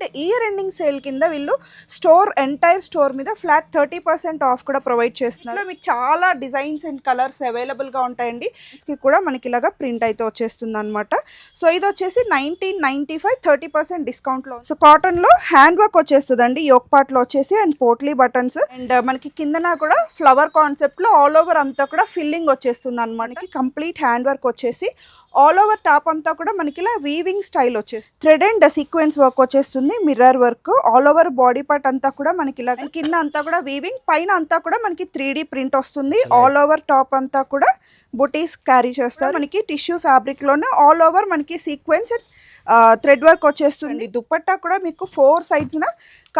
And year ending sale కింద వీళ్ళు store entire store మీద ఫ్లాట్ థర్టీ పర్సెంట్ ఆఫ్ కూడా ప్రొవైడ్ చేస్తున్నారు. మీకు చాలా డిజైన్స్ అండ్ కలర్స్ అవైలబుల్గా ఉంటాయండి. కి కూడా మనకి ఇలాగా ప్రింట్ అయితే వచ్చేస్తుంది అనమాట సో ఇది వచ్చేసి nineteen ninety five thirty percent డిస్కౌంట్లో సో కాటన్లో హ్యాండ్ వర్క్ వచ్చేస్తుందండి. యోక్ పార్ట్లో వచ్చేసి అండ్ పోట్లీ బటన్స్ అండ్ మనకి కిందన కూడా ఫ్లవర్ కాన్సెప్ట్లో ఆల్ ఓవర్ అంతా కూడా ఫిల్లింగ్ వచ్చేస్తుంది అనమాట మనకి కంప్లీట్ హ్యాండ్ వర్క్ వచ్చేసి ఆల్ ఓవర్ టాప్ అంతా కూడా మనకి ఇలా వీవింగ్ స్టైల్ వచ్చేసి థ్రెడ్ అండ్ సీక్వెన్స్ వర్క్ వచ్చేస్తుంది. Mirror work all over body part అంతా కూడా మనకి ఇలా కింద అంతా కూడా వీవింగ్ పైన అంతా కూడా మనకి త్రీ ప్రింట్ వస్తుంది. ఆల్ ఓవర్ టాప్ అంతా కూడా బుటీస్ క్యారీ చేస్తారు. మనకి టిష్యూ ఫ్యాబ్రిక్లోనే ఆల్ ఓవర్ మనకి సీక్వెన్స్ థ్రెడ్ వర్క్ వచ్చేస్తుంది. దుపట్టా కూడా మీకు ఫోర్ సైడ్స్ న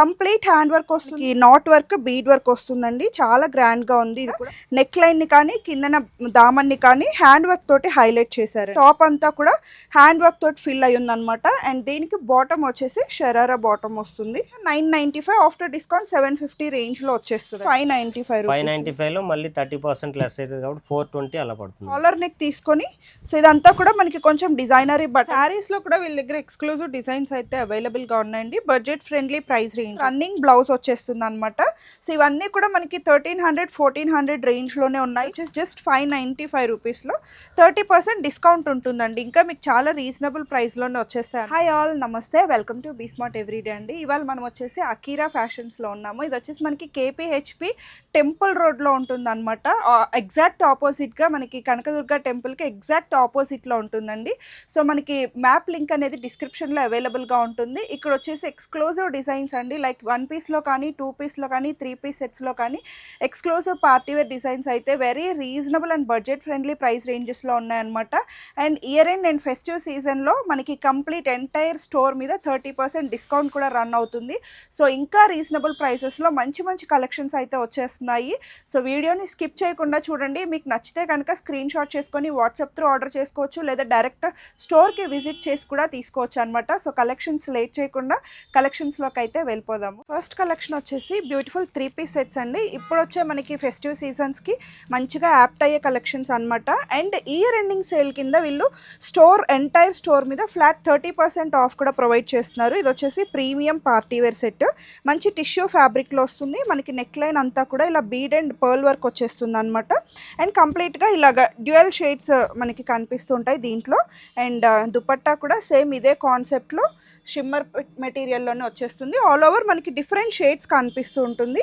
కంప్లీట్ హ్యాండ్ వర్క్ వస్తుంది. నాట్ వర్క్ బీడ్ వర్క్ వస్తుందండి. చాలా గ్రాండ్గా ఉంది ఇది కూడా. నెక్ లైన్ని కానీ కిందన దామన్ని కానీ హ్యాండ్ వర్క్ తోటి హైలైట్ చేశారు టాప్ అంతా కూడా హ్యాండ్ వర్క్ తోటి ఫిల్ అయ్యి ఉంది అనమాట అండ్ దీనికి బాటమ్ వచ్చేసి షరారా బాటమ్ వస్తుంది. Nine ninety five after discount seven fifty రేంజ్లో వచ్చేస్తుంది. ఫైవ్ నైన్టీ ఫైవ్ ఫైవ్ నైన్టీ ఫైవ్లో మళ్ళీ థర్టీ పర్సెంట్ లెస్ అవుతుంది కాబట్టి ఫోర్ ట్వంటీ అలా పడుతుంది. కాలర్ నెక్ తీసుకొని సో ఇదంతా కూడా మనకి కొంచెం డిజైనరీ బట్ శారీస్లో కూడా వీళ్ళ దగ్గర ఎక్స్క్లూజివ్ డిజైన్స్ అయితే అవైలబుల్గా ఉన్నాయండి. Budget friendly price range running blouse వచ్చేస్తుంది అనమాట సో ఇవన్నీ కూడా మనకి థర్టీన్ హండ్రెడ్ ఫోర్టీన్ హండ్రెడ్ రేంజ్లోనే ఉన్నాయి. జస్ట్ ఫైవ్ నైన్టీ ఫైవ్ రూపీస్లో థర్టీ పర్సెంట్ డిస్కౌంట్ ఉంటుందండి. ఇంకా మీకు చాలా రీజనబుల్ ప్రైస్లోనే వచ్చేస్తాయి. హాయ్ ఆల్ నమస్తే. Welcome to B Smart Everyday అండి. ఇవాళ మనం వచ్చేసి అకీరా ఫ్యాషన్స్లో ఉన్నాము. ఇది వచ్చేసి మనకి కేపీహెచ్పి టెంపుల్ రోడ్లో ఉంటుందన్నమాట. ఉంటుంది ఎగ్జాక్ట్ ఆపోజిట్గా మనకి కనకదుర్గ టెంపుల్కి ఎగ్జాక్ట్ ఆపోజిట్లో ఉంటుందండి. సో మనకి మ్యాప్ లింక్ అనేది డిస్క్రిప్షన్లో అవైలబుల్గా ఉంటుంది. ఇక్కడ వచ్చేసి ఎక్స్క్లూజివ్ డిజైన్స్ అండి. లైక్ వన్ పీస్లో కానీ టూ పీస్లో కానీ త్రీ పీస్ సెట్స్లో కానీ ఎక్స్క్లూజివ్ పార్టీ వేర్ డిజైన్స్ అయితే very reasonable and budget friendly price రేంజెస్లో ఉన్నాయన్నమాట. And year end and festive సీజన్లో మనకి కంప్లీట్ ఎంటైర్ స్టోర్ మీద థర్టీ పర్సెంట్ డిస్కౌంట్ కూడా రన్ అవుతుంది. సో ఇంకా రీజనబుల్ ప్రైసెస్లో మంచి మంచి కలెక్షన్స్ అయితే వచ్చేస్తున్నాయి. సో వీడియోని స్కిప్ చేయకుండా చూడండి. మీకు నచ్చితే కనుక స్క్రీన్ షాట్ చేసుకొని వాట్సాప్ త్రూ ఆర్డర్ చేసుకోవచ్చు. లేదా డైరెక్ట్ స్టోర్కి విజిట్ చేసి కూడా తీసుకోవచ్చు అనమాట సో కలెక్షన్స్ లేట్ చేయకుండా కలెక్షన్స్లోకి అయితే వెళ్ళిపోదాము. ఫస్ట్ కలెక్షన్ వచ్చేసి బ్యూటిఫుల్ త్రీ పీస్ సెట్స్ అండి. ఇప్పుడు వచ్చే మనకి ఫెస్టివ్ సీజన్స్కి మంచిగా యాప్ట్ అయ్యే కలెక్షన్స్ అనమాట అండ్ ఇయర్ ఎండింగ్ సేల్ కింద వీళ్ళు స్టోర్ ఎంటైర్ స్టోర్ మీద ఫ్లాట్ థర్టీ పర్సెంట్ ఆఫ్ కూడా ప్రొవైడ్ చేస్తున్నారు. ఇది వచ్చేసి ప్రీమియం పార్టీ వేర్ సెట్. మంచి టిష్యూ ఫ్యాబ్రిక్లో వస్తుంది. మనకి నెక్ లైన్ అంతా కూడా ఇలా బీడ్ అండ్ పర్ల్ వర్క్ వచ్చేస్తుంది అనమాట అండ్ కంప్లీట్గా ఇలాగ డ్యూయల్ షేడ్స్ మనకి కనిపిస్తుంటాయి దీంట్లో. అండ్ దుపట్టా కూడా సేమ్ ఇదే కాన్సెప్ట్లో షిమ్మర్ మెటీరియల్లోనే వచ్చేస్తుంది. ఆల్ ఓవర్ మనకి డిఫరెంట్ షేడ్స్ కనిపిస్తూ ఉంటుంది.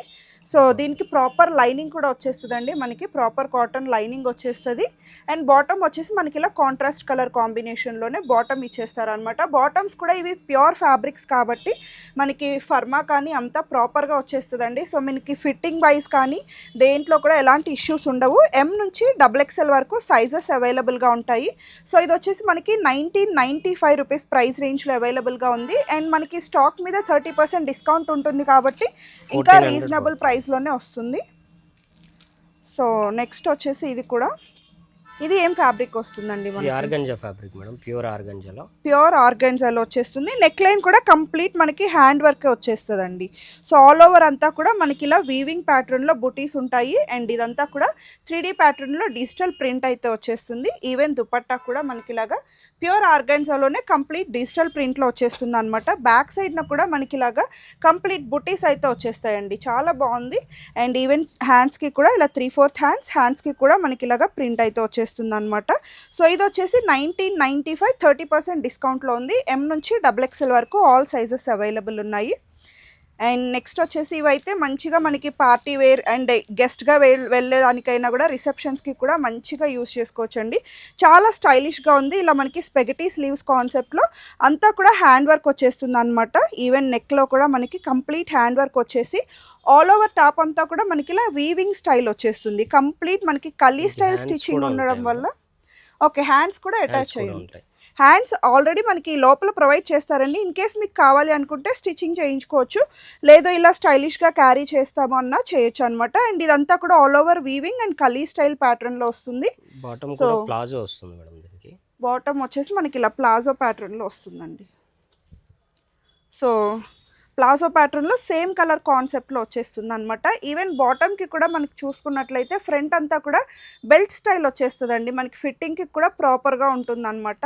సో దీనికి ప్రాపర్ లైనింగ్ కూడా వచ్చేస్తుందండి. మనకి ప్రాపర్ కాటన్ లైనింగ్ వచ్చేస్తుంది. అండ్ బాటమ్ వచ్చేసి మనకి ఇలా కాంట్రాస్ట్ కలర్ కాంబినేషన్లోనే బాటమ్ ఇచ్చేస్తారనమాట బాటమ్స్ కూడా ఇవి ప్యూర్ ఫ్యాబ్రిక్స్ కాబట్టి మనకి ఫర్మా కానీ అంతా ప్రాపర్గా వచ్చేస్తుందండి. సో మనకి ఫిట్టింగ్ వైజ్ కానీ దేంట్లో కూడా ఎలాంటి ఇష్యూస్ ఉండవు. ఎం నుంచి డబుల్ ఎక్స్ఎల్ వరకు సైజెస్ అవైలబుల్గా ఉంటాయి. సో ఇది వచ్చేసి మనకి nineteen ninety five rupees price రేంజ్లో అవైలబుల్గా ఉంది. అండ్ మనకి స్టాక్ మీద థర్టీ పర్సెంట్ డిస్కౌంట్ ఉంటుంది కాబట్టి ఇంకా 1400 రీజనబుల్ ప్రైస్లోనే వస్తుంది. సో నెక్స్ట్ వచ్చేసి ఇది కూడా. ఇది ఏం ఫ్యాబ్రిక్ వస్తుందండి మనకి? ఆర్గంజా ఫ్యాబ్రిక్ మేడం ప్యూర్ ఆర్గంజాలో. ప్యూర్ ఆర్గన్జాలో వచ్చేస్తుంది. నెక్ లైన్ కూడా కంప్లీట్ మనకి హ్యాండ్ వర్క్ వచ్చేస్తుందండి. సో ఆల్ ఓవర్ అంతా కూడా మనకి ఇలా వీవింగ్ ప్యాటర్న్లో బుటీస్ ఉంటాయి. అండ్ ఇదంతా కూడా త్రీ డీ ప్యాటర్న్లో డిజిటల్ ప్రింట్ అయితే వచ్చేస్తుంది. ఈవెన్ దుపట్టా కూడా మనకి ఇలాగా ప్యూర్ ఆర్గన్జాలోనే కంప్లీట్ డిజిటల్ ప్రింట్లో వచ్చేస్తుంది అనమాట బ్యాక్ సైడ్న కూడా మనకి ఇలాగా కంప్లీట్ బుటీస్ అయితే వచ్చేస్తాయండి. చాలా బాగుంది. అండ్ ఈవెన్ హ్యాండ్స్కి కూడా ఇలా త్రీ ఫోర్త్ హ్యాండ్స్ హ్యాండ్స్కి కూడా మనకి ఇలాగా ప్రింట్ అయితే వచ్చేస్తుంది అనమాట సో ఇది వచ్చేసి nineteen ninety five thirty percent డిస్కౌంట్లో ఉంది. ఎం నుంచి డబుల్ ఎక్స్ఎల్ వరకు ఆల్ సైజెస్ అవైలబుల్ ఉన్నాయి. అండ్ నెక్స్ట్ వచ్చేసి ఇవైతే మంచిగా మనకి పార్టీ వేర్ అండ్ గెస్ట్గా వె వెళ్ళేదానికైనా కూడా రిసెప్షన్స్కి కూడా మంచిగా యూస్ చేసుకోవచ్చండి. చాలా స్టైలిష్గా ఉంది. ఇలా మనకి స్పెగటీ స్లీవ్స్ కాన్సెప్ట్లో అంతా కూడా హ్యాండ్ వర్క్ వచ్చేస్తుంది అనమాట ఈవెన్ నెక్లో కూడా మనకి కంప్లీట్ హ్యాండ్ వర్క్ వచ్చేసి ఆల్ ఓవర్ టాప్ అంతా కూడా మనకి ఇలా వీవింగ్ స్టైల్ వచ్చేస్తుంది. కంప్లీట్ మనకి కలీ స్టైల్ స్టిచ్చింగ్ ఉండడం వల్ల. ఓకే హ్యాండ్స్ కూడా అటాచ్ అయ్యి ఉంటాయి. హ్యాండ్స్ ఆల్రెడీ మనకి లోపల ప్రొవైడ్ చేస్తారండి. ఇన్ కేస్ మీకు కావాలి అనుకుంటే స్టిచ్చింగ్ చేయించుకోవచ్చు. లేదు ఇలా స్టైలిష్గా క్యారీ చేస్తాము అన్నా చేయొచ్చు అనమాట అండ్ ఇదంతా కూడా all over weaving and kali style ప్యాటర్న్లో వస్తుంది. కూడా ప్లాజో వస్తుంది మేడం దీనికి. బాటమ్ వచ్చేసి మనకి ఇలా ప్లాజో ప్యాటర్న్లో వస్తుందండి. సో ప్లాజో ప్యాటర్న్లో సేమ్ కలర్ కాన్సెప్ట్లో వచ్చేస్తుంది అనమాట ఈవెన్ బాటమ్కి కూడా మనకి చూసుకున్నట్లయితే ఫ్రంట్ అంతా కూడా బెల్ట్ స్టైల్ వచ్చేస్తుందండి. మనకి ఫిట్టింగ్కి కూడా ప్రాపర్గా ఉంటుంది అనమాట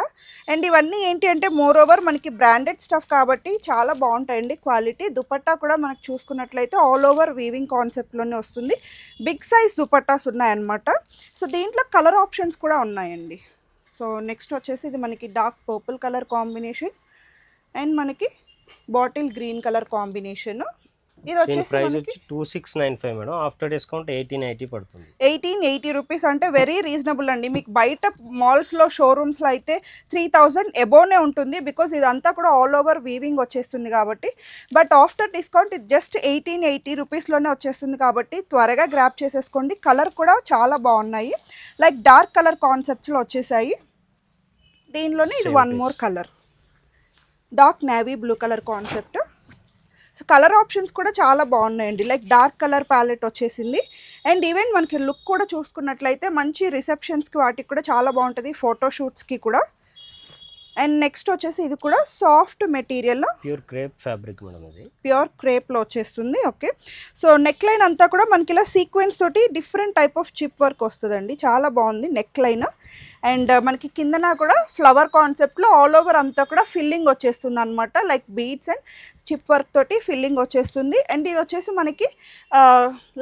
అండ్ ఇవన్నీ ఏంటి అంటే మోర్ ఓవర్ మనకి బ్రాండెడ్ స్టఫ్ కాబట్టి చాలా బాగుంటాయండి క్వాలిటీ. దుపట్టా కూడా మనకు చూసుకున్నట్లయితే ఆల్ ఓవర్ వీవింగ్ కాన్సెప్ట్లోనే వస్తుంది. బిగ్ సైజ్ దుపట్టాస్ ఉన్నాయన్నమాట. సో దీంట్లో కలర్ ఆప్షన్స్ కూడా ఉన్నాయండి. సో నెక్స్ట్ వచ్చేసి ఇది మనకి dark purple colour combination. And మనకి బాటిల్ గ్రీన్ కలర్ కాంబినేషన్. ఇది వచ్చేసి ప్రైస్ వచ్చి two six nine five madam. After discount eighteen eighty పడుతుంది. ఎయిటీన్ ఎయిటీ రూపీస్ అంటే వెరీ రీజనబుల్ అండి. మీకు బయట మాల్స్లో షోరూమ్స్లో అయితే త్రీ థౌజండ్ ఎబోనే ఉంటుంది. బికాస్ ఇదంతా కూడా ఆల్ ఓవర్ వీవింగ్ వచ్చేస్తుంది కాబట్టి. బట్ ఆఫ్టర్ డిస్కౌంట్ ఇది జస్ట్ ఎయిటీన్ ఎయిటీ రూపీస్లోనే వచ్చేస్తుంది కాబట్టి త్వరగా గ్రాప్ చేసేసుకోండి. కలర్ కూడా చాలా బాగున్నాయి. లైక్ డార్క్ కలర్ కాన్సెప్ట్స్లో వచ్చేసాయి. దీనిలోనే ఇది one. More colour dark navy blue colour concept. So colour options కూడా చాలా బాగున్నాయండి. లైక్ డార్క్ కలర్ ప్యాలెట్ వచ్చేసింది. అండ్ ఈవెన్ మనకి లుక్ కూడా చూసుకున్నట్లయితే మంచి రిసెప్షన్స్కి వాటికి కూడా చాలా బాగుంటుంది ఫోటోషూట్స్కి కూడా. అండ్ నెక్స్ట్ వచ్చేసి ఇది కూడా soft material pure crepe fabric madam ఇది. ప్యూర్ క్రేప్లో వచ్చేస్తుంది ఓకే సో నెక్ లైన్ అంతా కూడా మనకి ఇలా సీక్వెన్స్ తోటి different type of chip work వస్తుందండి. చాలా బాగుంది నెక్ లైన్ అండ్ మనకి కిందన కూడా ఫ్లవర్ కాన్సెప్ట్లో ఆల్ ఓవర్ అంతా కూడా ఫిల్లింగ్ వచ్చేస్తుంది అనమాట like beads and chip work తోటి ఫిల్లింగ్ వచ్చేస్తుంది. అండ్ ఇది వచ్చేసి మనకి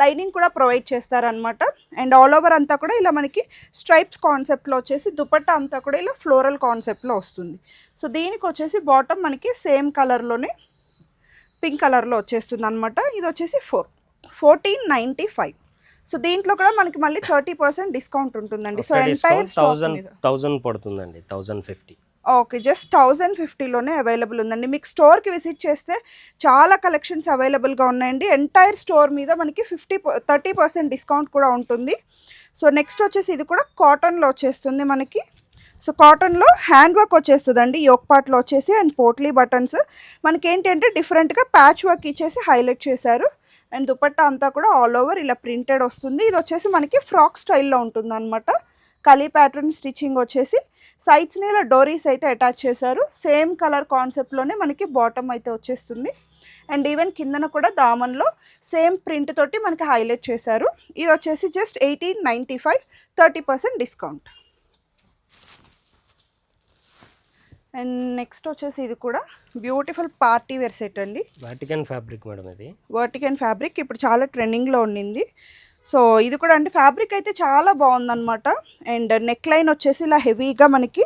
లైనింగ్ కూడా ప్రొవైడ్ చేస్తారనమాట అండ్ ఆల్ ఓవర్ అంతా కూడా ఇలా మనకి స్ట్రైప్స్ కాన్సెప్ట్లో వచ్చేసి దుపట్టా అంతా కూడా ఇలా ఫ్లోరల్ కాన్సెప్ట్లో వస్తుంది. సో దీనికి వచ్చేసి బాటమ్ మనకి సేమ్ కలర్లోనే పింక్ కలర్లో వచ్చేస్తుంది అనమాట ఇది వచ్చేసి four fourteen ninety five so దీంట్లో కూడా మనకి మళ్ళీ థర్టీ పర్సెంట్ డిస్కౌంట్ ఉంటుందండి. సో ఎంటైర్ థౌజండ్ పడుతుందండి thousand fifty okay just thousand ఫిఫ్టీలోనే available ఉందండి. మీకు స్టోర్కి విజిట్ చేస్తే చాలా కలెక్షన్స్ అవైలబుల్గా ఉన్నాయండి. ఎంటైర్ స్టోర్ మీద మనకి ఫిఫ్టీ థర్టీ పర్సెంట్ డిస్కౌంట్ కూడా ఉంటుంది. సో నెక్స్ట్ వచ్చేసి ఇది కూడా కాటన్లో వచ్చేస్తుంది మనకి. సో కాటన్లో హ్యాండ్ వర్క్ వచ్చేస్తుందండి. యోక్ పార్ట్లో వచ్చేసి అండ్ పోట్లీ బటన్స్ మనకి ఏంటంటే డిఫరెంట్గా ప్యాచ్ వర్క్ ఇచ్చేసి హైలైట్ చేశారు. అండ్ దుపట్టా అంతా కూడా ఆల్ ఓవర్ ఇలా ప్రింటెడ్ వస్తుంది. ఇది వచ్చేసి మనకి ఫ్రాక్ స్టైల్లో ఉంటుంది అనమాట కలీ ప్యాటర్న్ స్టిచ్చింగ్ వచ్చేసి సైడ్స్ని ఇలా డోరీస్ అయితే అటాచ్ చేశారు. సేమ్ కలర్ కాన్సెప్ట్లోనే మనకి బాటమ్ అయితే వచ్చేస్తుంది. అండ్ ఈవెన్ కిందన కూడా దామన్లో సేమ్ ప్రింట్ తోటి మనకి హైలైట్ చేశారు. ఇది వచ్చేసి just eighteen ninety five thirty percent discount. And next వచ్చేసి ఇది కూడా బ్యూటిఫుల్ పార్టీ వేర్ సెట్ అండి. వాటికన్ ఫ్యాబ్రిక్ మేడం ఇది. వర్టికన్ ఫ్యాబ్రిక్ ఇప్పుడు చాలా ట్రెండింగ్లో ఉండింది. సో ఇది కూడా అంటే ఫ్యాబ్రిక్ అయితే చాలా బాగుందన్నమాట. అండ్ నెక్ లైన్ వచ్చేసి ఇలా హెవీగా మనకి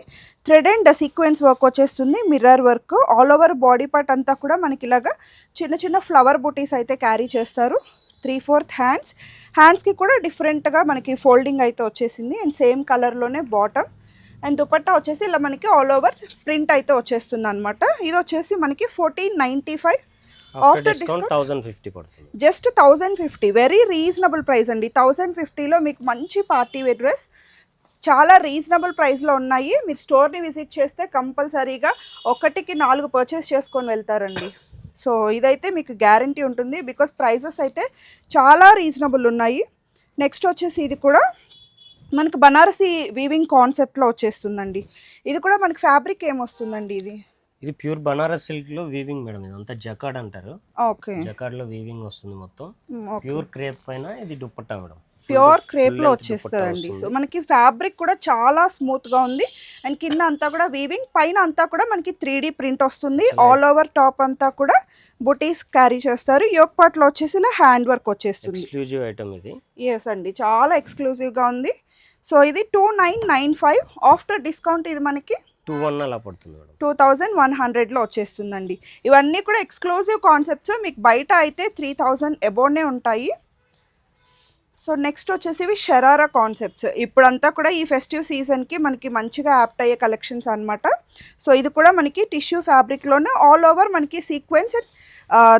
థ్రెడ్ అండ్ సీక్వెన్స్ వర్క్ వచ్చేస్తుంది. Mirror work all over body part అంతా కూడా మనకి ఇలాగా చిన్న చిన్న ఫ్లవర్ బుటీస్ అయితే క్యారీ చేస్తారు. త్రీ ఫోర్త్ హ్యాండ్స్ హ్యాండ్స్కి కూడా డిఫరెంట్గా మనకి ఫోల్డింగ్ అయితే వచ్చేసింది. అండ్ సేమ్ కలర్లోనే బాటమ్ అండ్ దుపట్టా వచ్చేసి ఇలా మనకి ఆల్ ఓవర్ ప్రింట్ అయితే వచ్చేస్తుంది అనమాట ఇది వచ్చేసి మనకి fourteen ninety five after discount just thousand fifty very reasonable price అండి. థౌజండ్ ఫిఫ్టీలో మీకు మంచి పార్టీ వేర్ డ్రెస్ చాలా రీజనబుల్ ప్రైస్లో ఉన్నాయి. మీరు స్టోర్ని విజిట్ చేస్తే కంపల్సరీగా ఒకటికి నాలుగు పర్చేస్ చేసుకొని వెళ్తారండి. సో ఇదైతే మీకు గ్యారంటీ ఉంటుంది బికాస్ ప్రైజెస్ అయితే చాలా రీజనబుల్ ఉన్నాయి. నెక్స్ట్ వచ్చేసి ఇది కూడా మనకి బనారసి వీవింగ్ కాన్సెప్ట్లో వచ్చేస్తుందండి. ఇది కూడా మనకి ఫ్యాబ్రిక్ ఏమొస్తుందండి ఇది? ఇది ప్యూర్ బనారస్ సిల్క్లో వీవింగ్ మేడం ఇది అంతా జకాడ్ అంటారు. ఓకే. జకాడ్లో వీవింగ్ వస్తుంది మొత్తం. ప్యూర్ క్రేప్ పైన ఇది దుప్పట్టా మేడం. ప్యూర్ క్రేప్లో వచ్చేస్తుందండి. సో. మనకి ఫ్యాబ్రిక్ కూడా చాలా స్మూత్గా ఉంది. అండ్ కింద అంతా కూడా వీవింగ్ పైన అంతా కూడా మనకి త్రీ ప్రింట్ వస్తుంది. ఆల్ ఓవర్ టాప్ అంతా కూడా బుటీస్ క్యారీ చేస్తారు. యోక్ పార్ట్లో వచ్చేసి ఇలా హ్యాండ్ వర్క్ వచ్చేస్తుంది. ఎక్స్క్లూజివ్ ఐటమ్ ఇది. ఎస్ అండి. చాలా ఎక్స్క్లూజివ్గా ఉంది. సో ఇది two nine nine five after discount ఇది మనకి టూ వన్ అలా పడుతుంది టూ థౌజండ్ వన్ హండ్రెడ్లో వచ్చేస్తుందండి. ఇవన్నీ కూడా ఎక్స్క్లూజివ్ కాన్సెప్ట్స్ మీకు బయట అయితే త్రీ థౌజండ్ ఎబోనే ఉంటాయి. సో నెక్స్ట్ వచ్చేసి ఇవి షరారా కాన్సెప్ట్స్. ఇప్పుడంతా కూడా ఈ ఫెస్టివ్ సీజన్కి మనకి మంచిగా యాప్ట్ అయ్యే కలెక్షన్స్ అనమాట సో ఇది కూడా మనకి టిష్యూ ఫ్యాబ్రిక్లోనే ఆల్ ఓవర్ మనకి సీక్వెన్స్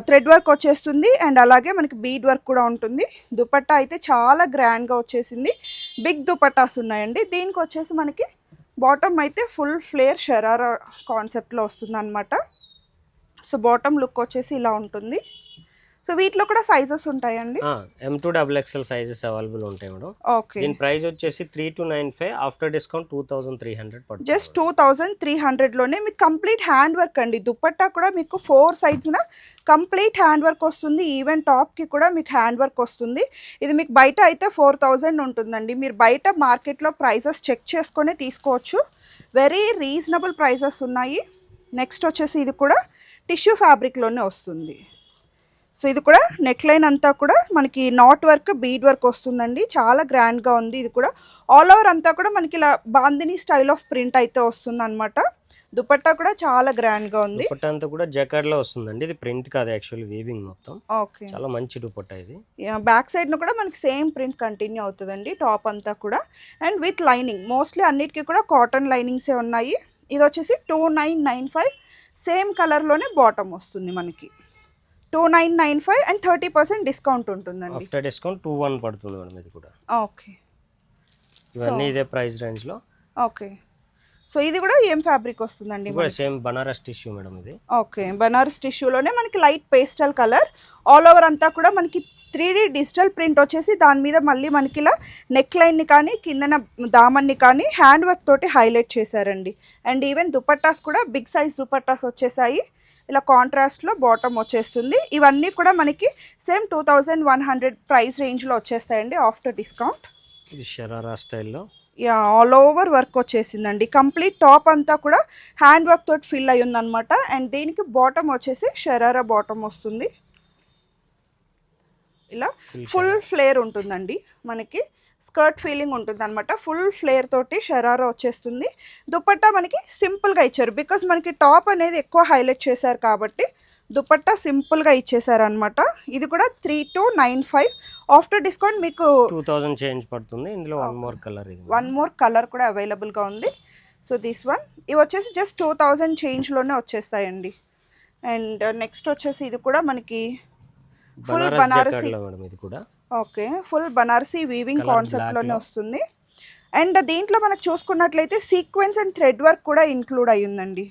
థ్రెడ్ వర్క్ వచ్చేస్తుంది. అండ్ అలాగే మనకి బీడ్ వర్క్ కూడా ఉంటుంది. దుపట్టా అయితే చాలా గ్రాండ్గా వచ్చేసింది. బిగ్ దుపట్టాస్ ఉన్నాయండి. దీనికి వచ్చేసి మనకి బాటమ్ అయితే ఫుల్ ఫ్లేర్ షరారా కాన్సెప్ట్లో వస్తుంది అనమాట సో బాటమ్ లుక్ వచ్చేసి ఇలా ఉంటుంది. సో వీటిలో కూడా సైజెస్ ఉంటాయండి? M to double XL sizes available ఉంటాయి మేడం. ఓకే దీని ప్రైస్ వచ్చేసి three two nine five after discount two thousand three hundred పడుతుంది జస్ట్ టూ థౌజండ్ త్రీ హండ్రెడ్లోనే మీకు కంప్లీట్ హ్యాండ్ వర్క్ అండి. దుపట్టా కూడా మీకు ఫోర్ సైడ్స్న కంప్లీట్ హ్యాండ్ వర్క్ వస్తుంది. ఈవెన్ టాప్కి కూడా మీకు హ్యాండ్ వర్క్ వస్తుంది. ఇది మీకు బయట అయితే ఫోర్ థౌజండ్ ఉంటుందండి. మీరు బయట మార్కెట్లో ప్రైసెస్ చెక్ చేసుకొని తీసుకోవచ్చు. వెరీ రీజనబుల్ ప్రైసెస్ ఉన్నాయి. నెక్స్ట్ వచ్చేసి ఇది కూడా టిష్యూ ఫ్యాబ్రిక్లోనే వస్తుంది. సో ఇది కూడా నెక్ లైన్ అంతా కూడా మనకి నాట్ వర్క్ బీడ్ వర్క్ వస్తుందండి. చాలా గ్రాండ్గా ఉంది ఇది కూడా. ఆల్ ఓవర్ అంతా కూడా మనకి ఇలా బాందిని స్టైల్ ఆఫ్ ప్రింట్ అయితే వస్తుంది అనమాట దుపట్టా కూడా చాలా గ్రాండ్గా ఉంది. దుపట్టా అంతా కూడా జకార్డ్లో వస్తుందండి. ఇది ప్రింట్ కాదు యాక్చువల్లీ వీవింగ్ మొత్తం. ఓకే చాలా మంచి దుపట్టా ఇది. బ్యాక్ సైడ్ను కూడా మనకి సేమ్ ప్రింట్ కంటిన్యూ అవుతుందండి టాప్ అంతా కూడా. అండ్ విత్ లైనింగ్ మోస్ట్లీ అన్నిటికీ కూడా కాటన్ లైనింగ్సే ఉన్నాయి. ఇది వచ్చేసి two nine nine five same కలర్లోనే బాటమ్ వస్తుంది మనకి. Two nine nine five and thirty percent discount ఉంటుందండి. ఆఫ్టర్ డిస్కౌంట్ టూ వన్ పడుతుంది మేడం ఇది కూడా. ఓకే. ఇవన్నీ ఇదే ప్రైస్ రేంజ్లో ఓకే. సో ఇది కూడా ఏం ఫ్యాబ్రిక్ వస్తుందండి సేమ్ బనారస్ టిష్యూ మేడం ఇది. ఓకే. బనారస్ టిష్యూలోనే మనకి light pastel colour. All over అంతా కూడా మనకి త్రీ డీ డిజిటల్ ప్రింట్ వచ్చేసి దాని మీద మళ్ళీ మనకి ఇలా నెక్ లైన్ని కానీ కిందన దామన్ని కానీ హ్యాండ్ వర్క్ తోటి హైలైట్ చేశారండి. అండ్ ఈవెన్ దుపట్టాస్ కూడా బిగ్ సైజ్ దుపట్టాస్ వచ్చేసాయి. ఇలా కాంట్రాస్ట్లో బాటమ్ వచ్చేస్తుంది. ఇవన్నీ కూడా మనకి same two thousand one hundred price రేంజ్లో వచ్చేస్తాయండి ఆఫ్టర్ డిస్కౌంట్ ఇది షరారా స్టైల్లో యా ఆల్ ఓవర్ వర్క్ వచ్చేసిందండి. కంప్లీట్ టాప్ అంతా కూడా హ్యాండ్ వర్క్ తోటి ఫిల్ అయి ఉందన్నమాట. అండ్ దీనికి బాటమ్ వచ్చేసి షరారా బాటమ్ వస్తుంది. ఇలా ఫుల్ ఫ్లేర్ ఉంటుందండి మనకి. స్కర్ట్ ఫీలింగ్ ఉంటుంది అనమాట ఫుల్ ఫ్లేర్ తోటి షరారా వచ్చేస్తుంది. దుపట్టా మనకి సింపుల్గా ఇచ్చారు. బికాస్ మనకి టాప్ అనేది ఎక్కువ హైలైట్ చేశారు కాబట్టి దుపట్టా సింపుల్గా ఇచ్చేసారు అనమాట ఇది కూడా three two nine five. After discount మీకు టూ థౌసండ్ చేంజ్ పడుతుంది. ఇందులో one more colour one more colour కూడా అవైలబుల్గా ఉంది. So this one. ఇవి వచ్చేసి జస్ట్ టూ థౌజండ్ చేంజ్లోనే వచ్చేస్తాయండి. అండ్ నెక్స్ట్ వచ్చేసి ఇది కూడా మనకి ఫుల్ బనారస్ ఇది కూడా. ఓకే ఫుల్ బనారసి వీవింగ్ కాన్సెప్ట్లోనే. వస్తుంది. అండ్ దీంట్లో మనకు చూసుకున్నట్లయితే సీక్వెన్స్ అండ్ థ్రెడ్ వర్క్ కూడా ఇంక్లూడ్ అయ్యిందండి.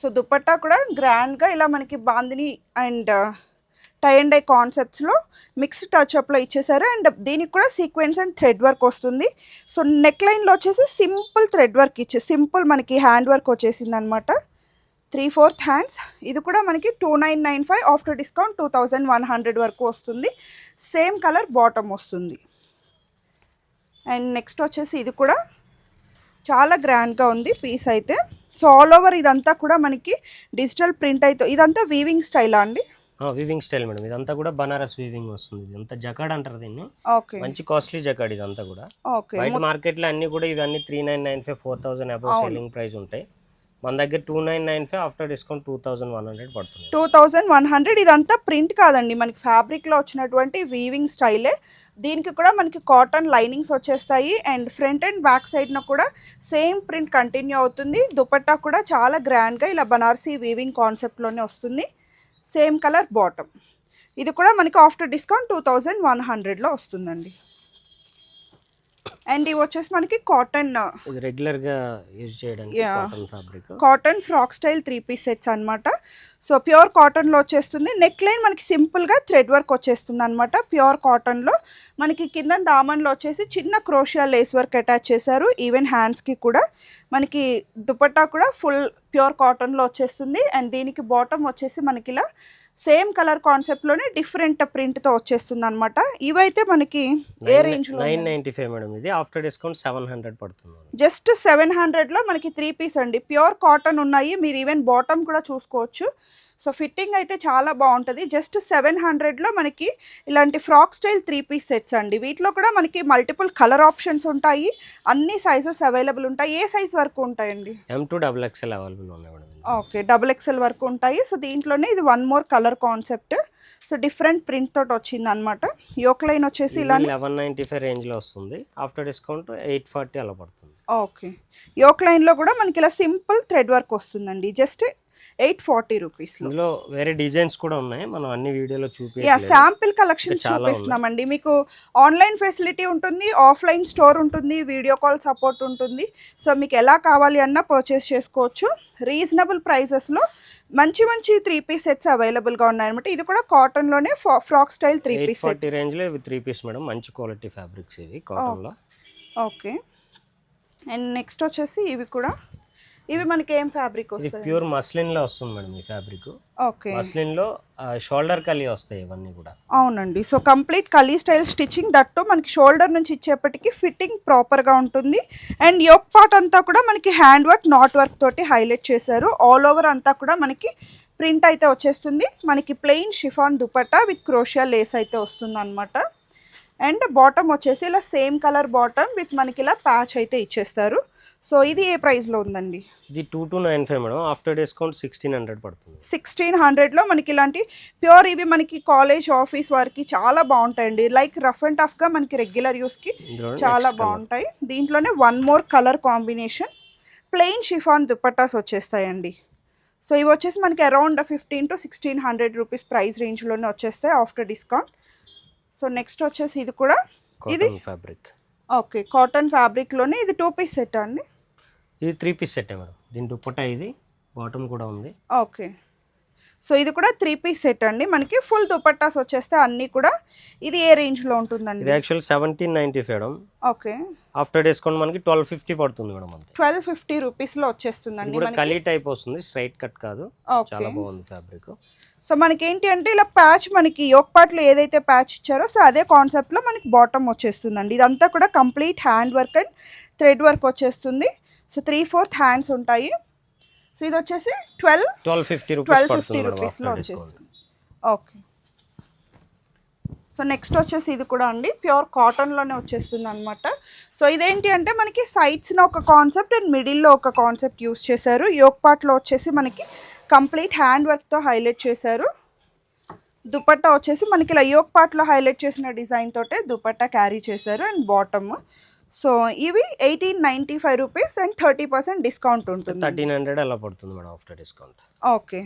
సో దుపట్టా కూడా గ్రాండ్గా ఇలా మనకి bandhani and tie and dye కాన్సెప్ట్స్లో mixed టచ్అప్లో ఇచ్చేసారు. అండ్ దీనికి కూడా సీక్వెన్స్ అండ్ థ్రెడ్ వర్క్ వస్తుంది. సో నెక్ లైన్లో వచ్చేసి సింపుల్ థ్రెడ్ వర్క్ ఇచ్చే సింపుల్ మనకి హ్యాండ్ వర్క్ వచ్చేసింది అనమాట త్రీ ఫోర్త్ హ్యాండ్స్. ఇది కూడా మనకి two nine nine five after discount two thousand one hundred వరకు వస్తుంది. సేమ్ కలర్ బాటమ్ వస్తుంది. అండ్ నెక్స్ట్ వచ్చేసి ఇది కూడా చాలా గ్రాండ్గా ఉంది పీస్ అయితే. సో ఆల్ ఓవర్ ఇదంతా కూడా మనకి డిజిటల్ ప్రింట్ అయితే ఇదంతా వీవింగ్ స్టైలా అండి? Weaving style madam. ఇదంతా కూడా బనారస్ వీవింగ్ వస్తుంది. ఇదంతా జకాడ్ అంటారు దీన్ని. ఓకే. మంచి కాస్ట్లీ జకాడ్ ఇదంతా కూడా. ఓకే. బయట మార్కెట్లో అన్ని కూడా ఇవన్నీ three nine nine five four thousand above selling price ఉంటాయి. మన దగ్గర two nine nine five after discount two thousand one hundred పడుతుంది. టూ థౌసండ్ వన్ హండ్రెడ్ ఇదంతా ప్రింట్ కాదండి. మనకి ఫ్యాబ్రిక్లో వచ్చినటువంటి వీవింగ్ స్టైలే దీనికి కూడా మనకి కాటన్ లైనింగ్స్ వచ్చేస్తాయి. అండ్ ఫ్రంట్ అండ్ బ్యాక్ సైడ్న కూడా సేమ్ ప్రింట్ కంటిన్యూ అవుతుంది. దుపట్టా కూడా చాలా గ్రాండ్గా ఇలా బనారసీ వీవింగ్ కాన్సెప్ట్లోనే వస్తుంది. సేమ్ కలర్ బాటమ్ ఇది కూడా మనకి after discount two thousand one హండ్రెడ్లో వస్తుందండి. అండ్ ఇవి వచ్చేసి మనకి కాటన్ ఇది రెగ్యులర్గా యూజ్ చేయడానికి. Cotton fabric cotton frock style three piece sets అనమాట సో ప్యూర్ కాటన్లో వచ్చేస్తుంది. నెక్ లైన్ మనకి సింపుల్గా థ్రెడ్ వర్క్ వచ్చేస్తుంది అనమాట ప్యూర్ కాటన్లో మనకి కింద దామన్లో వచ్చేసి చిన్న క్రోషియా లేస్ వర్క్ అటాచ్ చేశారు. ఈవెన్ హ్యాండ్స్కి కూడా. మనకి దుపట్టా కూడా ఫుల్ ప్యూర్ కాటన్లో వచ్చేస్తుంది. అండ్ దీనికి బాటమ్ వచ్చేసి మనకి ఇలా సేమ్ కలర్ కాన్సెప్ట్లోనే డిఫరెంట్ ప్రింట్తో వచ్చేస్తుంది అనమాట ఇవైతే మనకి ఏ రేంజ్లో నైన్ నైన్టీ ఫైవ్ మేడం ఇది. ఆఫ్టర్ డిస్కౌంట్ సెవెన్ హండ్రెడ్ పడుతుంది జస్ట్ సెవెన్ హండ్రెడ్లో మనకి త్రీ పీస్ అండి. ప్యూర్ కాటన్ ఉన్నాయి. మీరు ఈవెన్ బాటమ్ కూడా చూసుకోవచ్చు. సో ఫిట్టింగ్ అయితే చాలా బాగుంటుంది. జస్ట్ సెవెన్ హండ్రెడ్లో మనకి ఇలాంటి frock style three piece sets అండి. వీటిలో కూడా మనకి మల్టిపుల్ కలర్ ఆప్షన్స్ ఉంటాయి. అన్ని సైజెస్ అవైలబుల్ ఉంటాయి. ఏ సైజ్ వరకు ఉంటాయండి? M to double XL available ఉన్నాయి మేడం. ఓకే డబుల్ ఎక్స్ఎల్ వరకు ఉంటాయి. సో దీంట్లోనే ఇది one more colour concept so different print తోటి వచ్చింది అనమాట యోక్ లైన్ వచ్చేసి ఇలానే లెవెన్ నైన్టీ ఫైవ్ రేంజ్లో వస్తుంది. ఆఫ్టర్ డిస్కౌంట్ ఎయిట్ ఫార్టీ అలా పడుతుంది. ఓకే. యోక్ లైన్లో కూడా మనకి ఇలా సింపుల్ థ్రెడ్ వర్క్ వస్తుందండి. జస్ట్ ఎయిట్ ఫార్టీ రూపీస్లో. ఇందులో వేరే డిజైన్స్ కూడా ఉన్నాయి. మనం అన్ని వీడియోలో యా చూపించలేదు శాంపిల్ కలెక్షన్స్. చూపిస్తున్నామండి. మీకు ఆన్లైన్ ఫెసిలిటీ ఉంటుంది ఆఫ్లైన్ స్టోర్ ఉంటుంది వీడియో కాల్ సపోర్ట్ ఉంటుంది. సో మీకు ఎలా కావాలి అన్నా పర్చేస్ చేసుకోవచ్చు. రీజనబుల్ ప్రైసెస్లో మంచి మంచి త్రీ పీస్ సెట్స్ అవైలబుల్గా ఉన్నాయన్నమాట. ఇది కూడా కాటన్లోనే frock style three piece set. Forty రేంజ్లో ఇవి త్రీ పీస్ మేడం. మంచి క్వాలిటీ ఫ్యాబ్రిక్స్ ఇవి కాటన్లో. ఓకే. అండ్ నెక్స్ట్ వచ్చేసి ఇవి కూడా ఇవి మనకి ఏం ఫ్యాబ్రిక్ వస్తుంది? ప్యూర్ మస్లిన్లో వస్తుంది మేడం ఈ ఫ్యాబ్రిక్ ఓకే. మస్లిన్లో షోల్డర్ కలి వస్తాయి ఇవన్నీ కూడా. అవునండి. సో కంప్లీట్ కలీ స్టైల్ స్టిచ్చింగ్ దట్టు మనకి షోల్డర్ నుంచి ఇచ్చేపటికి ఫిట్టింగ్ ప్రాపర్గా ఉంటుంది. అండ్ యోక్ పార్ట్ అంతా కూడా మనకి హ్యాండ్ వర్క్ నాట్ వర్క్ తోటి హైలైట్ చేశారు. ఆల్ ఓవర్ అంతా కూడా మనకి ప్రింట్ అయితే వచ్చేస్తుంది. మనకి plain chiffon dupatta with crochet lace అయితే వస్తుంది అనమాట అండ్ బాటమ్ వచ్చేసి ఇలా సేమ్ కలర్ బాటమ్ విత్ మనకి ఇలా ప్యాచ్ అయితే ఇచ్చేస్తారు. సో ఇది ఏ ప్రైస్లో ఉందండి? ఇది two two nine five madam. After discount sixteen hundred పడుతుంది. సిక్స్టీన్ హండ్రెడ్లో మనకి ఇలాంటి ప్యూర్ ఇవి మనకి కాలేజ్ ఆఫీస్ వారికి చాలా బాగుంటాయండి. లైక్ రఫ్ అండ్ టఫ్గా మనకి రెగ్యులర్ యూస్కి చాలా బాగుంటాయి. దీంట్లోనే one more colour combination plain chiffon dupattas వచ్చేస్తాయండి. సో ఇవి వచ్చేసి మనకి around fifteen to sixteen hundred rupees price రేంజ్లోనే వచ్చేస్తాయి ఆఫ్టర్ డిస్కౌంట్. సో నెక్స్ట్ వచ్చేసి ఇది కూడా ఇది ఫ్యాబ్రిక్ ఓకే కాటన్ ఫ్యాబ్రిక్లోనే ఇది టూ పీస్ సెట్ అండి? ఇది త్రీ పీస్ సెట్ మేడం. దీని దుప్పటా ఇది బాటమ్ కూడా ఉంది. ఓకే. సో ఇది కూడా త్రీ పీస్ సెట్ అండి. మనకి ఫుల్ దుపట్టాస్ వచ్చేస్తే అన్నీ కూడా ఇది ఏ రేంజ్లో ఇది ఉంటుందండి actual seventeen five madam. Okay. After discount మనకి ట్వెల్వ్ ఫిఫ్టీ పడుతుంది మేడం అంతే. ట్వెల్వ్ ఫిఫ్టీ రూపీస్లో ఇది వచ్చేస్తుందండి కూడా మనకి. కలీ టైప్ వస్తుంది స్ట్రైట్ కట్ కాదు. చాలా బాగుంది ఫ్యాబ్రిక్ సో మనకి ఏంటి అంటే ఇలా ప్యాచ్ మనకి యోక్ పార్ట్లో ఏదైతే ప్యాచ్ ఇచ్చారో సో అదే కాన్సెప్ట్లో మనకి బాటమ్ వచ్చేస్తుందండి. ఇదంతా కూడా complete hand work and thread work వచ్చేస్తుంది. సో త్రీ ఫోర్త్ హ్యాండ్స్ ఉంటాయి. సో ఇది వచ్చేసి twelve twelve fifty twelve fifty రూపీస్లో వచ్చేస్తుంది ఓకే. సో నెక్స్ట్ వచ్చేసి ఇది కూడా అండి. ప్యూర్ కాటన్లోనే వచ్చేస్తుంది అనమాట సో ఇదేంటి అంటే మనకి సైడ్స్న ఒక కాన్సెప్ట్ అండ్ మిడిల్లో ఒక కాన్సెప్ట్ యూస్ చేశారు. యోక్ పార్ట్లో వచ్చేసి మనకి కంప్లీట్ హ్యాండ్ వర్క్తో హైలైట్ చేశారు. దుపట్టా వచ్చేసి మనకి ఇలా యోక్ పార్ట్లో హైలైట్ చేసిన డిజైన్ తోటే దుపట్టా క్యారీ చేశారు అండ్ బాటమ్. సో ఇవి eighteen ninety five rupees and thirty percent discount ఉంటుంది. థర్టీన్ హండ్రెడ్ అలా పడుతుంది మేడం ఆఫ్టర్ డిస్కౌంట్. ఓకే.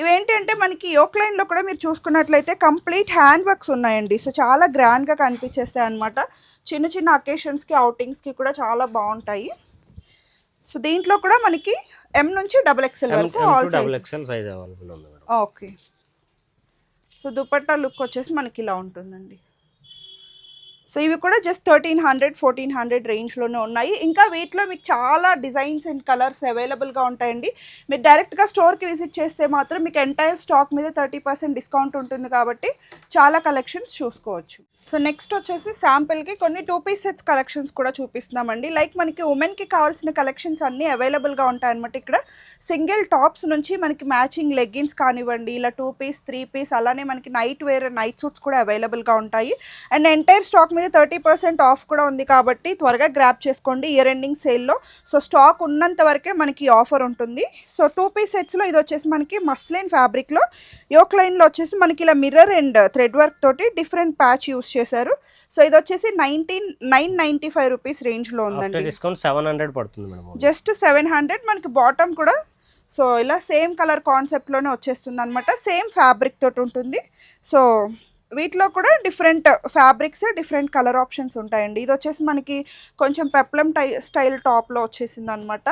ఇవేంటి అంటే మనకి యోక్ లైన్లో కూడా మీరు చూసుకున్నట్లయితే కంప్లీట్ హ్యాండ్ వర్క్స్ ఉన్నాయండి. సో చాలా గ్రాండ్గా కనిపించేస్తాయి అనమాట చిన్న చిన్న అకేషన్స్కి అవుటింగ్స్కి కూడా చాలా బాగుంటాయి. సో దీంట్లో కూడా మనకి ఎం నుంచి డబుల్ ఎక్స్ఎల్ వరకు all double size XL size available ఉంది ఓకే సో దుపట్టా లుక్ వచ్చేసి మనకి ఇలా ఉంటుందండి. సో ఇవి కూడా just thirteen hundred fourteen hundred రేంజ్లోనే ఉన్నాయి. ఇంకా వీటిలో మీకు చాలా డిజైన్స్ అండ్ కలర్స్ అవైలబుల్గా ఉంటాయండి. మీరు డైరెక్ట్గా స్టోర్కి విజిట్ చేస్తే మాత్రం మీకు ఎంటైర్ స్టాక్ మీద థర్టీ పర్సెంట్ డిస్కౌంట్ ఉంటుంది కాబట్టి చాలా కలెక్షన్స్ చూసుకోవచ్చు. సో నెక్స్ట్ వచ్చేసి శాంపిల్కి కొన్ని టూ పీస్ సెట్స్ కలెక్షన్స్ కూడా చూపిస్తున్నామండి. లైక్ మనకి ఉమెన్కి కావాల్సిన కలెక్షన్స్ అన్నీ అవైలబుల్గా ఉంటాయన్నమాట ఇక్కడ. సింగిల్ టాప్స్ నుంచి మనకి మ్యాచింగ్ లెగ్గిన్స్ కానివ్వండి ఇలా టూ పీస్ త్రీ పీస్ అలానే మనకి నైట్ వేర్ నైట్ సూట్స్ కూడా అవైలబుల్గా ఉంటాయి. అండ్ ఎంటైర్ స్టాక్ మీద థర్టీ పర్సెంట్ ఆఫ్ కూడా ఉంది కాబట్టి త్వరగా గ్రాప్ చేసుకోండి ఇయర్ ఎండింగ్ సేల్లో సో స్టాక్ ఉన్నంత వరకే మనకి ఆఫర్ ఉంటుంది. సో టూ పీస్ సెట్స్లో ఇది వచ్చేసి మనకి మస్లిన్ ఫ్యాబ్రిక్లో యోక్ లైన్లో వచ్చేసి మనకి ఇలా మిర్రర్ అండ్ థ్రెడ్ వర్క్ తోటి డిఫరెంట్ ప్యాచ్ యూస్ చేశారు. సో ఇది వచ్చేసి nineteen nine ninety five rupees రేంజ్లో ఉందండి. డిస్కౌంట్ సెవెన్ హండ్రెడ్ పడుతుంది మేడం జస్ట్ సెవెన్ హండ్రెడ్ మనకి బాటమ్ కూడా. సో ఇలా సేమ్ కలర్ కాన్సెప్ట్లోనే వచ్చేస్తుంది అనమాట సేమ్ ఫ్యాబ్రిక్ తోటి ఉంటుంది. సో వీటిలో కూడా different fabrics different colour options ఉంటాయండి. ఇది వచ్చేసి మనకి కొంచెం పెప్లం టై స్టైల్ టాప్లో వచ్చేసింది అనమాట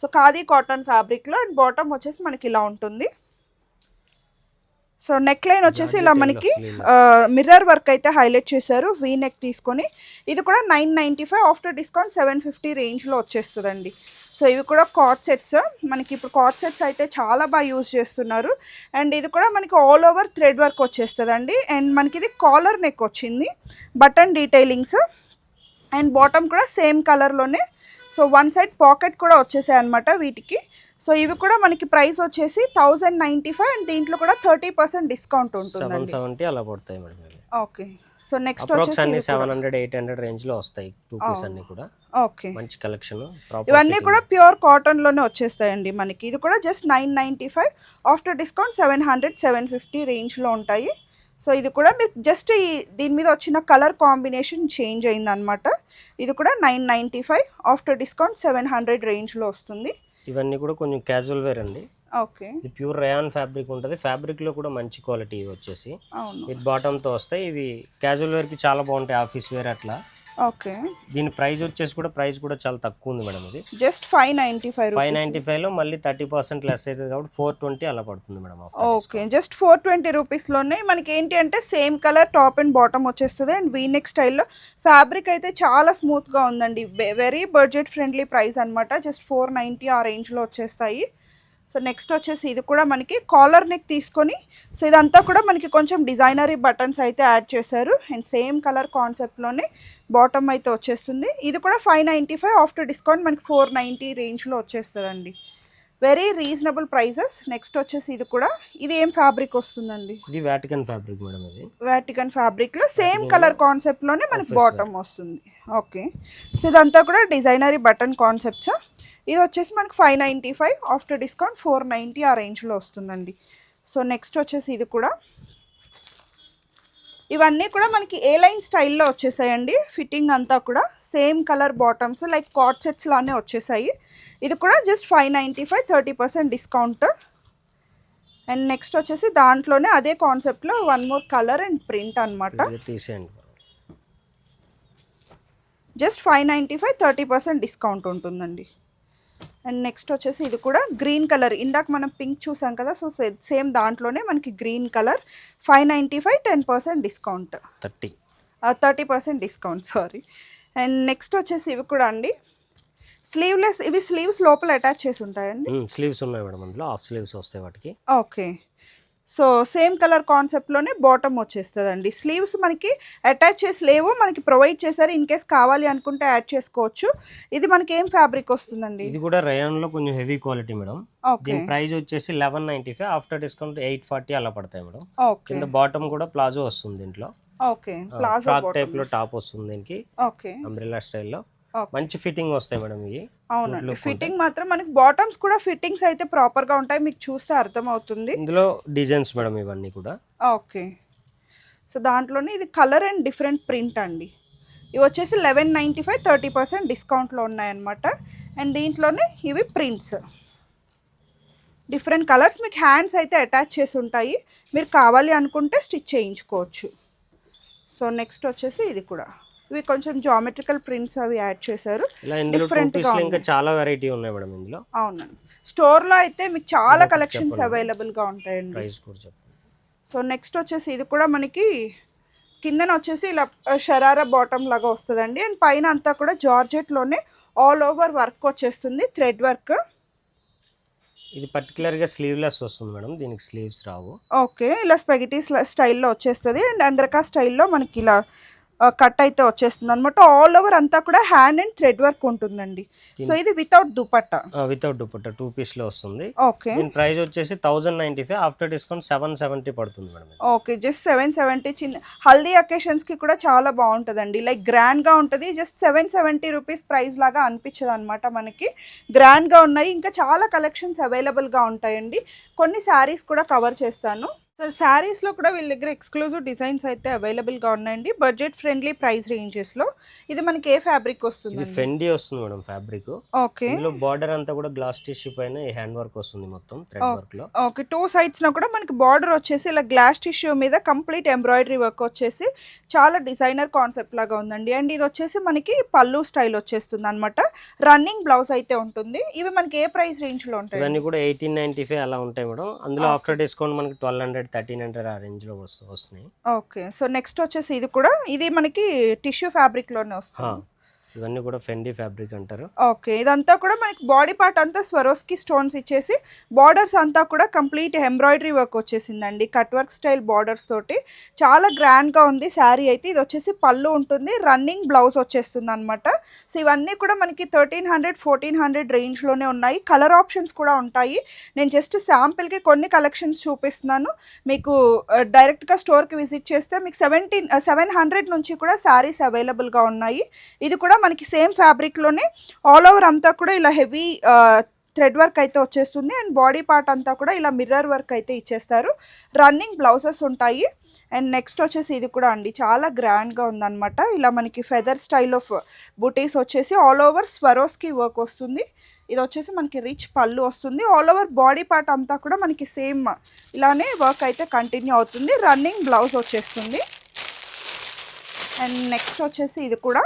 సో ఖాదీ కాటన్ ఫ్యాబ్రిక్లో అండ్ బాటమ్ వచ్చేసి మనకి ఇలా ఉంటుంది. సో నెక్ లైన్ వచ్చేసి ఇలా మనకి మిర్రర్ వర్క్ అయితే హైలైట్ చేశారు. వీ నెక్ తీసుకొని. ఇది కూడా nine ninety five after discount seven fifty రేంజ్లో వచ్చేస్తుందండి. సో ఇవి కూడా కాట్ సెట్స్ మనకి ఇప్పుడు కాట్ సెట్స్ అయితే చాలా బాగా యూజ్ చేస్తున్నారు. అండ్ ఇది కూడా మనకి ఆల్ ఓవర్ థ్రెడ్ వర్క్ వచ్చేస్తుందండి. అండ్ మనకి ఇది కాలర్ నెక్ వచ్చింది. బటన్ డీటెయిలింగ్స్ అండ్ బాటమ్ కూడా సేమ్ కలర్లోనే సో వన్ సైడ్ పాకెట్ కూడా వచ్చేసాయి అనమాట వీటికి. సో ఇవి కూడా మనకి ప్రైస్ వచ్చేసి థౌజండ్ నైంటీ ఫైవ్ అండ్ దీంట్లో కూడా థర్టీ పర్సెంట్ డిస్కౌంట్ ఇవి. ఓకే సో నెక్స్ట్ వచ్చేసి అన్ని ఇవి కూడా- సెవెన్ హండ్రెడ్ ఎయిట్ హండ్రెడ్ రేంజ్లో వస్తాయి టూ పీస్ అన్ని కూడా. ఓకే మంచి కలెక్షన్ ఇవన్నీ కూడా ప్యూర్ కాటన్లోనే వచ్చేస్తాయండి మనకి. ఇది కూడా just nine ninety five after discount seven hundred seven fifty రేంజ్లో ఉంటాయి. సో ఇది కూడా మీరు జస్ట్ ఈ దీని మీద వచ్చిన కలర్ కాంబినేషన్ చేంజ్ అయిందనమాట ఇది కూడా nine ninety five after discount seven hundred రేంజ్లో వస్తుంది. ఇవన్నీ కూడా కొంచెం క్యాజువల్ వేర్ అండి. ఓకే. ఇది ప్యూర్ రయాన్ ఫ్యాబ్రిక్ ఉంటుంది. ఫ్యాబ్రిక్లో కూడా మంచి క్వాలిటీ వచ్చేసి. అవును. విత్ బాటంతో వస్తాయి. ఇవి క్యాజువల్ వేర్కి చాలా బాగుంటాయి ఆఫీస్ వేర్ అట్లా. ఓకే. దీని ప్రైస్ వచ్చేసి కూడా ప్రైస్ కూడా చాలా తక్కువ ఉంది మేడం ఇది. Just five ninety five five ninety ఫైవ్లో మళ్ళీ థర్టీ పర్సెంట్ లెస్ అవుతుంది కాబట్టి ఫోర్ ట్వంటీ అలా పడుతుంది madam okay just four twenty రూపీస్లోనే మనకి ఏంటి అంటే same colour top and bottom వచ్చేస్తుంది. అండ్ వీనెక్ స్టైల్లో ఫ్యాబ్రిక్ అయితే చాలా స్మూత్గా ఉందండి. వెరీ బడ్జెట్ ఫ్రెండ్లీ ప్రైస్ అనమాట జస్ట్ ఫోర్ నైంటీ ఆ రేంజ్లో వచ్చేస్తాయి. సో నెక్స్ట్ వచ్చేసి ఇది కూడా మనకి కాలర్ నెక్ తీసుకొని సో ఇదంతా కూడా మనకి కొంచెం డిజైనరీ బటన్స్ అయితే యాడ్ చేశారు. అండ్ సేమ్ కలర్ కాన్సెప్ట్లోనే బాటమ్ అయితే వచ్చేస్తుంది. ఇది కూడా five ninety five after discount మనకి ఫోర్ నైంటీ రేంజ్లో వచ్చేస్తుందండి. వెరీ రీజనబుల్ ప్రైజెస్ నెక్స్ట్ వచ్చేసి ఇది కూడా. ఇది ఏం ఫ్యాబ్రిక్ వస్తుందండి? ఇది వాటికన్ ఫ్యాబ్రిక్ మేడం ఇది. వాటికన్ ఫ్యాబ్రిక్లో సేమ్ కలర్ కాన్సెప్ట్లోనే మనకి బాటమ్ వస్తుంది. ఓకే సో ఇదంతా కూడా డిజైనరీ బటన్ కాన్సెప్ట్స్ ఇది వచ్చేసి మనకి five ninety five after discount four ninety ఆ రేంజ్లో వస్తుందండి. సో నెక్స్ట్ వచ్చేసి ఇది కూడా. ఇవన్నీ కూడా మనకి ఏ లైన్ స్టైల్లో వచ్చేసాయండి. ఫిట్టింగ్ అంతా కూడా సేమ్ కలర్ బాటమ్స్ లైక్ కాట్ సెట్స్ లానే వచ్చేసాయి. ఇది కూడా just five ninety five thirty percent discount and next వచ్చేసి దాంట్లోనే అదే కాన్సెప్ట్లో one more colour and print అనమాట just five ninety five thirty percent discount ఉంటుందండి. అండ్ నెక్స్ట్ వచ్చేసి ఇది కూడా గ్రీన్ కలర్ ఇందాక మనం పింక్ చూసాం కదా సో సేమ్ దాంట్లోనే మనకి green colour five ninety five ten percent discount thirty thirty percent discount sorry and next వచ్చేసి ఇవి కూడా అండి. స్లీవ్లెస్ ఇవి స్లీవ్స్ లోపల అటాచ్ చేసి ఉంటాయండి? స్లీవ్స్ ఉన్నాయి మేడం అందులో. హాఫ్ స్లీవ్స్ వస్తాయి వాటికి. ఓకే సో సేమ్ కలర్ కాన్సెప్ట్లోనే బాటమ్ వచ్చేస్తుందండి. స్లీవ్స్ మనకి అటాచ్ చేసి లేవు మనకి ప్రొవైడ్ చేశారు ఇన్ కేస్ కావాలి అనుకుంటే యాడ్ చేసుకోవచ్చు. ఇది మనకి ఏం ఫ్యాబ్రిక్ వస్తుందండి? ఇది కూడా రయాన్లో కొంచెం హెవీ క్వాలిటీ మేడం. ఓకే. దీని ప్రైస్ వచ్చేసి eleven ninety five after discount eight forty అలా పడతాయి మేడం. కింద బాటమ్ కూడా ప్లాజో వస్తుంది దీంట్లో. ఓకే. ప్లాజో టైప్లో టాప్ వస్తుంది దీనికి. ఓకే. అంబ్రిల్లా స్టైల్లో. మంచి ఫిట్టింగ్ వస్తాయి మేడం ఇవి. అవునండి. ఫిట్టింగ్ మాత్రం మనకి బాటమ్స్ కూడా ఫిట్టింగ్స్ అయితే ప్రాపర్గా ఉంటాయి. మీకు చూస్తే అర్థమవుతుంది. ఇందులో డిజైన్స్ మేడం ఇవన్నీ కూడా. ఓకే. సో దాంట్లోనే ఇది కలర్ అండ్ డిఫరెంట్ ప్రింట్ అండి. ఇవి వచ్చేసి eleven ninety five thirty percent డిస్కౌంట్లో ఉన్నాయన్నమాట. అండ్ దీంట్లోనే ఇవి ప్రింట్స్. డిఫరెంట్ కలర్స్ మీకు హ్యాండ్స్ అయితే అటాచ్ చేసి ఉంటాయి. మీరు కావాలి అనుకుంటే స్టిచ్ చేయించుకోవచ్చు. సో నెక్స్ట్ వచ్చేసి ఇది కూడా. ఇవి కొంచెం జామెట్రికల్ ప్రింట్స్ అవి యాడ్ చేశారు. ఇలా ఇందులో Different టూ గా పీస్లో ఇంకా చాలా వెరైటీ ఉన్నాయి మేడం ఇందులో. అవునండి. స్టోర్లో అయితే మీకు చాలా కలెక్షన్స్ అవైలబుల్గా ఉంటాయండి. ప్రైస్ కూడా సో నెక్స్ట్ వచ్చేసి ఇది కూడా మనకి కిందన వచ్చేసి ఇలా షరారా బాటమ్ లాగా వస్తుందండి. అండ్ పైన అంతా కూడా జార్జెట్లోనే ఆల్ ఓవర్ వర్క్ వచ్చేస్తుంది థ్రెడ్ వర్క్ ఇది పర్టికులర్గా స్లీవ్లెస్ వస్తుంది మేడం. దీనికి స్లీవ్స్ రావు. ఓకే ఇలా స్పెగటీ స్టైల్లో వచ్చేస్తుంది. అండ్ అంగ్రకా స్టైల్లో మనకి ఇలా కట్ అయితే వచ్చేస్తుంది అనమాట ఆల్ ఓవర్ అంతా కూడా హ్యాండ్ అండ్ థ్రెడ్ వర్క్ ఉంటుందండి. సో ఇది without dupatta? Without dupatta two పీస్లో వస్తుంది. ఓకే దీని ప్రైస్ వచ్చేసి thousand ninety five after discount seven seventy పడుతుంది madam. Okay just seven seventy చిన్న హల్దీ అకేషన్స్కి కూడా చాలా బాగుంటుందండి. లైక్ గ్రాండ్గా ఉంటుంది just seven seventy rupees price లాగా అనిపించదు అనమాట మనకి. గ్రాండ్గా ఉన్నాయి ఇంకా చాలా కలెక్షన్స్ అవైలబుల్గా ఉంటాయండి. కొన్ని శారీస్ కూడా కవర్ చేస్తాను. సో శారీస్లో కూడా వీళ్ళ దగ్గర ఎక్స్క్లూజివ్ డిజైన్స్ అయితే అవైలబుల్గా ఉన్నాయండి. బడ్జెట్ ఫ్రెండ్లీ ప్రైస్ రేంజెస్లో. ఇది మనకి ఏ ఫ్యాబ్రిక్ వస్తుంది ఫెండీ వస్తుంది మేడం ఫ్యాబ్రిక్. ఓకే. ఇందులో బార్డర్ అంతా కూడా గ్లాస్ టిష్యూ పైన హ్యాండ్ వర్క్ వస్తుంది మొత్తం థ్రెడ్ వర్క్లో ఓకే. టూ సైడ్స్న కూడా మనకి బార్డర్ వచ్చేసి ఇలా గ్లాస్ టిష్యూ మీద కంప్లీట్ ఎంబ్రాయిడరీ వర్క్ వచ్చేసి చాలా డిజైనర్ కాన్సెప్ట్ లాగా ఉందండి. అండ్ ఇది వచ్చేసి మనకి పళ్ళు స్టైల్ వచ్చేస్తుంది అనమాట రన్నింగ్ బ్లౌజ్ అయితే ఉంటుంది. ఇవి మనకి ఏ ప్రైస్ రేంజ్లో ఉంటాయి ఇవన్నీ కూడా ఎయిటీన్ నైన్టీ ఫైవ్ అలా ఉంటాయి మేడం. అందులో ఆఫ్టర్ డిస్కౌంట్ మనకి ట్వెల్వ్ హండ్రెడ్ థర్టీన్ హండ్రెడ్ ఆ రేంజ్లో వస్తు- వస్తున్నాయి. ఓకే. సో నెక్స్ట్ వచ్చేసి ఇది కూడా ఇది మనకి టిష్యూ ఫ్యాబ్రిక్లోనే హా, వస్తుంది ఇవన్నీ కూడా ఫెండీ ఫ్యాబ్రిక్ అంటారు. ఓకే ఇదంతా కూడా మనకి బాడీ పార్ట్ అంతా స్వరోస్కి స్టోన్స్ ఇచ్చేసి బార్డర్స్ అంతా కూడా కంప్లీట్ ఎంబ్రాయిడరీ వర్క్ వచ్చేసిందండి. కట్ వర్క్ స్టైల్ బార్డర్స్ తోటి. చాలా గ్రాండ్గా ఉంది శారీ అయితే. ఇది వచ్చేసి పళ్ళు ఉంటుంది రన్నింగ్ బ్లౌజ్ వచ్చేస్తుంది అనమాట సో ఇవన్నీ కూడా మనకి థర్టీన్ హండ్రెడ్ ఫోర్టీన్ హండ్రెడ్ రేంజ్లోనే ఉన్నాయి. కలర్ ఆప్షన్స్ కూడా ఉంటాయి. నేను జస్ట్ శాంపిల్కి కొన్ని కలెక్షన్స్ చూపిస్తున్నాను. మీకు డైరెక్ట్గా స్టోర్కి విజిట్ చేస్తే మీకు సెవెంటీన్ సెవెన్ హండ్రెడ్ నుంచి కూడా శారీస్ అవైలబుల్గా ఉన్నాయి. ఇది కూడా మనకి సేమ్ ఫ్యాబ్రిక్లోనే ఆల్ ఓవర్ అంతా కూడా ఇలా హెవీ థ్రెడ్ వర్క్ అయితే వచ్చేస్తుంది. అండ్ బాడీ పార్ట్ అంతా కూడా ఇలా మిర్రర్ వర్క్ అయితే ఇచ్చేస్తారు. రన్నింగ్ బ్లౌజెస్ ఉంటాయి. అండ్ నెక్స్ట్ వచ్చేసి ఇది కూడా అండి. చాలా గ్రాండ్గా ఉందన్నమాట. ఇలా మనకి ఫెదర్ స్టైల్ ఆఫ్ బుటీస్ వచ్చేసి ఆల్ ఓవర్ స్వరోస్కి వర్క్ వస్తుంది. ఇది వచ్చేసి మనకి రిచ్ పళ్ళు వస్తుంది. ఆల్ ఓవర్ బాడీ పార్ట్ అంతా కూడా మనకి సేమ్ ఇలానే వర్క్ అయితే కంటిన్యూ అవుతుంది. రన్నింగ్ బ్లౌజ్ వచ్చేస్తుంది. అండ్ నెక్స్ట్ వచ్చేసి ఇది కూడా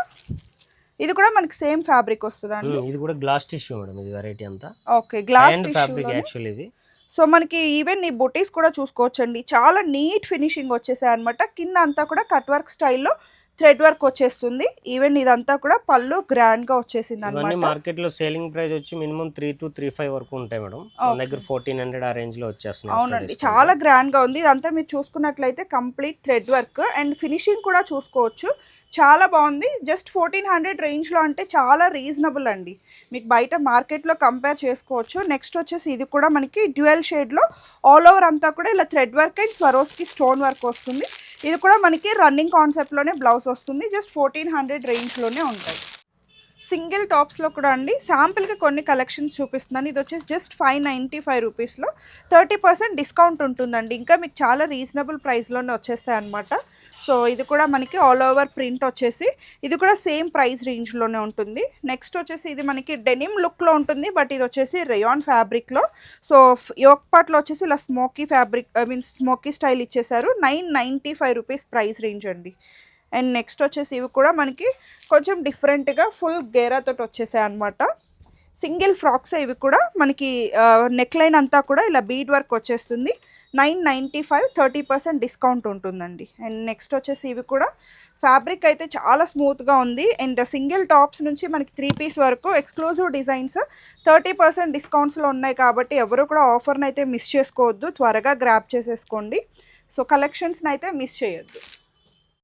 ఇది కూడా మనకి సేమ్ ఫ్యాబ్రిక్ వస్తుందండి. ఇది కూడా గ్లాస్ టిష్యూ మేడం ఇది వెరైటీ అంతా. ఓకే గ్లాస్ ఫ్యాబ్రిక్ యాక్చువల్ ఇది. సో మనకి ఈవెన్ ఈ బుటీస్ కూడా చూసుకోవచ్చండి. చాలా నీట్ ఫినిషింగ్ వచ్చేసాయి అనమాట కింద అంతా కూడా కట్ వర్క్ స్టైల్లో థ్రెడ్ వర్క్ వచ్చేస్తుంది. ఈవెన్ ఇదంతా కూడా పళ్ళు గ్రాండ్గా వచ్చేసింది అనమాట మార్కెట్లో సేలింగ్ ప్రైస్ వచ్చి minimum three to three five వరకు ఉంటాయి మేడం. మన దగ్గర ఫోర్టీన్ హండ్రెడ్ ఆ రేంజ్లో after అవునండి. చాలా గ్రాండ్గా ఉంది. ఇదంతా మీరు చూసుకున్నట్లయితే complete thread work and finishing కూడా చూసుకోవచ్చు. చాలా బాగుంది. జస్ట్ ఫోర్టీన్ హండ్రెడ్ రేంజ్లో అంటే చాలా రీజనబుల్ అండి. మీకు బయట మార్కెట్లో కంపేర్ చేసుకోవచ్చు. నెక్స్ట్ వచ్చేసి ఇది కూడా మనకి డ్యూయల్ షేడ్లో ఆల్ ఓవర్ అంతా కూడా ఇలా thread work and Swarovski stone work వస్తుంది. ఇది కూడా మనకి రన్నింగ్ కాన్సెప్ట్లోనే బ్లౌజ్ వస్తుంది. జస్ట్ ఫోర్టీన్ హండ్రెడ్ రేంజ్లోనే ఉంటాయి. సింగిల్ టాప్స్లో కూడా అండి. శాంపుల్గా కొన్ని కలెక్షన్స్ చూపిస్తున్నాను. ఇది వచ్చేసి జస్ట్ ఫైవ్ నైంటీ ఫైవ్ రూపీస్లో థర్టీ పర్సెంట్ డిస్కౌంట్ ఉంటుందండి. ఇంకా మీకు చాలా రీజనబుల్ ప్రైస్లోనే వచ్చేస్తాయి అనమాట సో ఇది కూడా మనకి ఆల్ ఓవర్ ప్రింట్ వచ్చేసి ఇది కూడా సేమ్ ప్రైస్ రేంజ్లోనే ఉంటుంది. నెక్స్ట్ వచ్చేసి ఇది మనకి డెనిమ్ లుక్లో ఉంటుంది. బట్ ఇది వచ్చేసి రేయాన్ ఫ్యాబ్రిక్లో సో యోక్ పార్ట్లో వచ్చేసి ఇలా smoky fabric I mean smoky style ఇచ్చేసారు. Nine ninety five rupees price range అండి. అండ్ నెక్స్ట్ వచ్చేసి ఇవి కూడా మనకి కొంచెం డిఫరెంట్గా ఫుల్ గేరాతో వచ్చేసాయి అనమాట సింగిల్ ఫ్రాక్స్ ఇవి కూడా మనకి నెక్ లైన్ అంతా కూడా ఇలా బీడ్ వర్క్ వచ్చేస్తుంది. Nine ninety five thirty percent discount ఉంటుందండి. అండ్ నెక్స్ట్ వచ్చేసి ఇవి కూడా ఫ్యాబ్రిక్ అయితే చాలా స్మూత్గా ఉంది. అండ్ సింగిల్ టాప్స్ నుంచి మనకి త్రీ పీస్ వరకు ఎక్స్క్లూజివ్ డిజైన్స్ థర్టీ పర్సెంట్ డిస్కౌంట్స్లో ఉన్నాయి కాబట్టి ఎవరు కూడా ఆఫర్ని అయితే మిస్ చేసుకోవద్దు. త్వరగా గ్రాప్ చేసేసుకోండి. సో కలెక్షన్స్ని అయితే మిస్ చేయొద్దు.